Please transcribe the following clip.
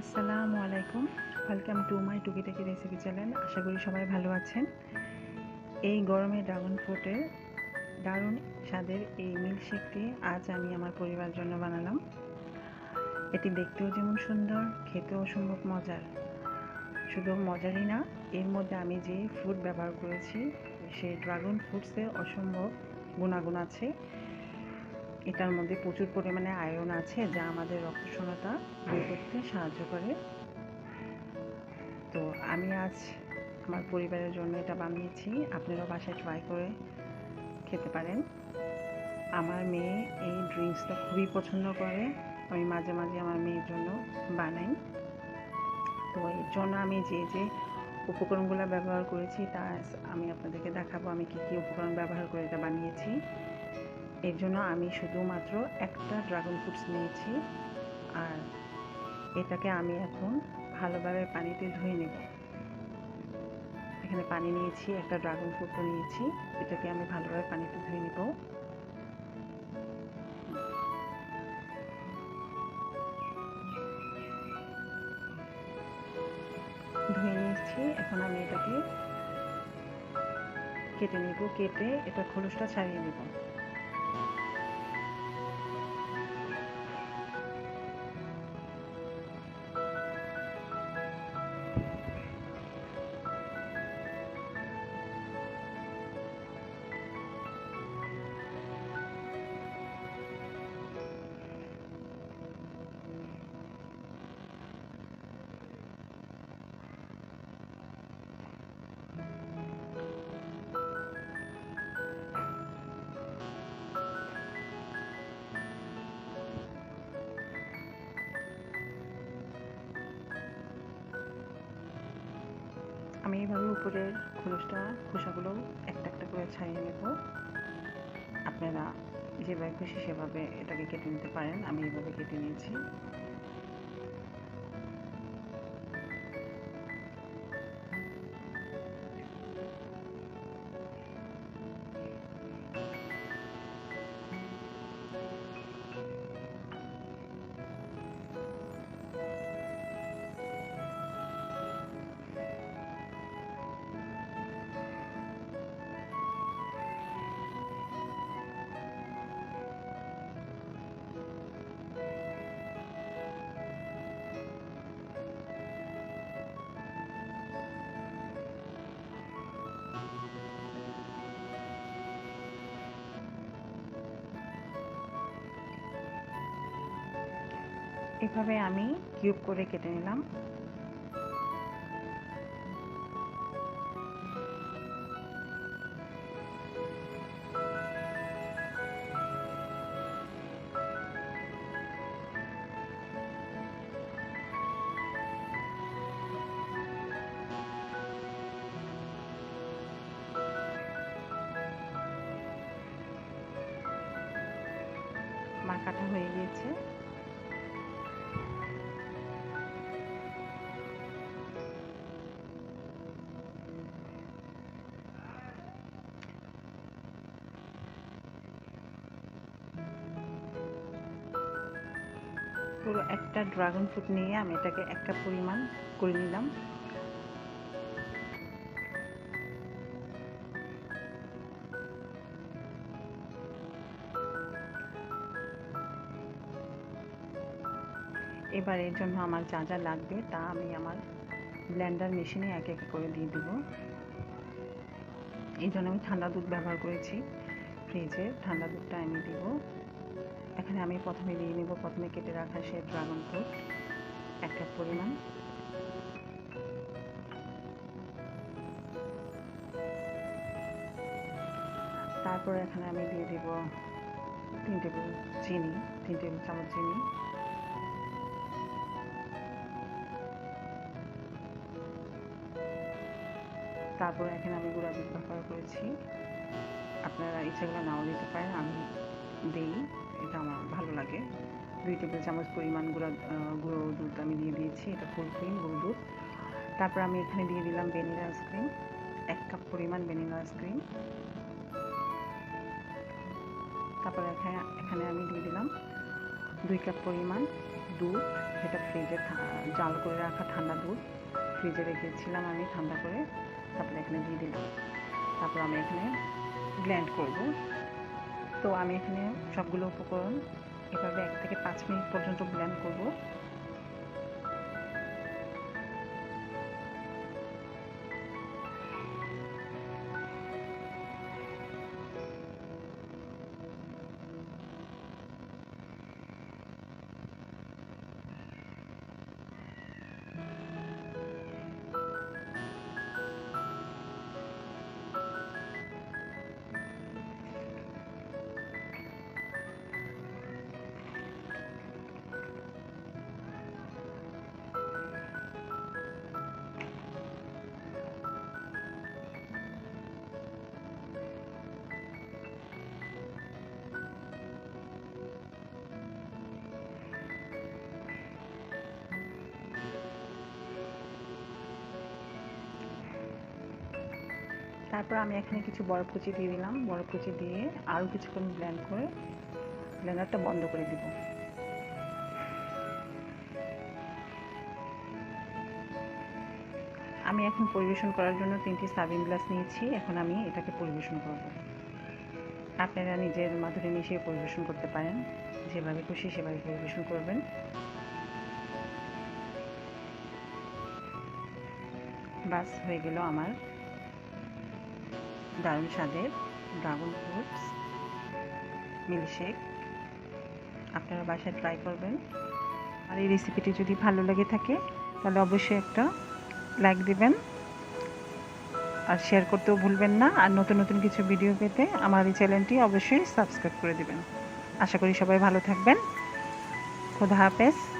আসসালামু আলাইকুম। Welcome to my টুকিটাকি রেসিপি চ্যানেল আশা করি সবাই ভালো আছেন। এই গরমে ড্রাগন ফ্রুটের দারুণ স্বাদের এই মিল্কশেকটি আজ আমি আমার পরিবার জন্য বানালাম। এটি দেখতেও যেমন সুন্দর, খেতেও সম্ভব মজার। শুধু মজারই না, এর মধ্যে আমি যে ফ্রুট ব্যবহার করেছি সেই ড্রাগন ফ্রুটসে অসম্ভব গুণাগুণ আছে। এটার মধ্যে প্রচুর পরিমাণে আয়রন আছে, যা আমাদের রক্তশূন্যতা দূর করতে সাহায্য করে। তো আমি আজ আমার পরিবারের জন্য এটা বানিয়েছি। আপনারাও বাসায় ট্রাই করে খেতে পারেন। আমার মেয়ে এই ড্রিঙ্কসটা খুবই পছন্দ করে। আমি মাঝে মাঝে আমার মেয়ের জন্য বানাই। তো এর জন্য আমি যে যে উপকরণগুলো ব্যবহার করেছি, তা আমি আপনাদেরকে দেখাবো। আমি কী কী উপকরণ ব্যবহার করে এটা বানিয়েছি। এর জন্য আমি শুধুমাত্র একটা ড্রাগন ফ্রুটস নিয়েছি। আর এটাকে আমি এখন ভালোভাবে পানিতে ধুয়ে নেব। এখানে পানি নিয়েছি, একটা ড্রাগন ফ্রুটও নিয়েছি। এটাকে আমি ভালোভাবে পানিতে ধুয়ে নেব। ধুয়ে নিয়েছি। এখন আমি এটাকে কেটে নেব, কেটে এটা খোলসটা ছাড়িয়ে নেব। আমি এইভাবে উপরের খোলসটা, খোসাগুলো একটা একটা করে ছাড়িয়ে নেব। আপনারা যেভাবে খুশি সেভাবে এটাকে কেটে নিতে পারেন। আমি এইভাবে কেটে নিয়েছি। এভাবে আমি কিউব করে কেটে নিলাম। আমার কাটা হয়ে গিয়েছে। পুরো একটা ড্রাগন ফ্রুট নিয়ে আমি এটাকে একটা পরিমাণ করে নিলাম। এবার এর জন্য আমার যা যা লাগবে তা আমি আমার ব্লেন্ডার মেশিনে এক এক করে দিয়ে দেবো। এই জন্য আমি ঠান্ডা দুধ ব্যবহার করেছি। ফ্রিজে ঠান্ডা দুধটা আমি দিব। এখানে আমি প্রথমে দিয়ে নেব, প্রথমে কেটে রাখা সে ড্রাগন ফ্রুট এক কাপ পরিমাণ। তারপরে এখানে আমি দিয়ে দেব তিন টেবিল চিনি, তিন টেবিল চামচ চিনি। তারপরে এখানে আমি গুঁড়া দুধ ব্যবহার করেছি। আপনারা ইচ্ছেগুলো নাও দিতে পারেন, আমি দিই। এটা আমার ভালো লাগে। দুই টেবিল চামচ পরিমাণ গুঁড়া গুঁড়ো দুধ আমি দিয়ে দিয়েছি, এটা ফুল ক্রিম গুঁড়ো দুধ। তারপর আমি এখানে দিয়ে দিলাম ভ্যানিলা আইসক্রিম এক কাপ পরিমাণ ভ্যানিলা আইসক্রিম তারপর এখানে এখানে আমি দিয়ে দিলাম দুই কাপ পরিমাণ দুধ। এটা ফ্রিজে জাল করে রাখা ঠান্ডা দুধ। ফ্রিজে রেখেছিলাম আমি ঠান্ডা করে। তারপরে এখানে দিয়ে দিলাম। তারপর আমি এখানে ব্লেন্ড করব। তো আমি এখানে সবগুলো উপকরণ এভাবে এক থেকে পাঁচ মিনিট পর্যন্ত ব্লেন্ড করব। তারপর আমি এখানে কিছু বরফ কুচি দিয়ে দিলাম। বরফ কুচি দিয়ে আরও কিছুক্ষণ ব্লেন্ড করে ব্লেন্ডারটা বন্ধ করে দিব। আমি এখন পরিবেশন করার জন্য তিনটি সার্ভিং গ্লাস নিয়েছি। এখন আমি এটাকে পরিবেশন করব। আপনারা নিজের মাধুরী মিশিয়ে পরিবেশন করতে পারেন। যেভাবে খুশি সেভাবে পরিবেশন করবেন। বাস হয়ে গেল আমার দারুণ স্বাদের ড্রাগন ফ্রুটস, মিল্কশেক, আপনারা বাসায় ট্রাই করবেন। আর এই রেসিপিটি যদি ভালো লেগে থাকে, তাহলে অবশ্যই একটা লাইক দিবেন। আর শেয়ার করতেও ভুলবেন না। আর নতুন নতুন কিছু ভিডিও পেতে আমার এই চ্যানেলটি অবশ্যই সাবস্ক্রাইব করে দিবেন। আশা করি সবাই ভালো থাকবেন। খোদা হাফেজ।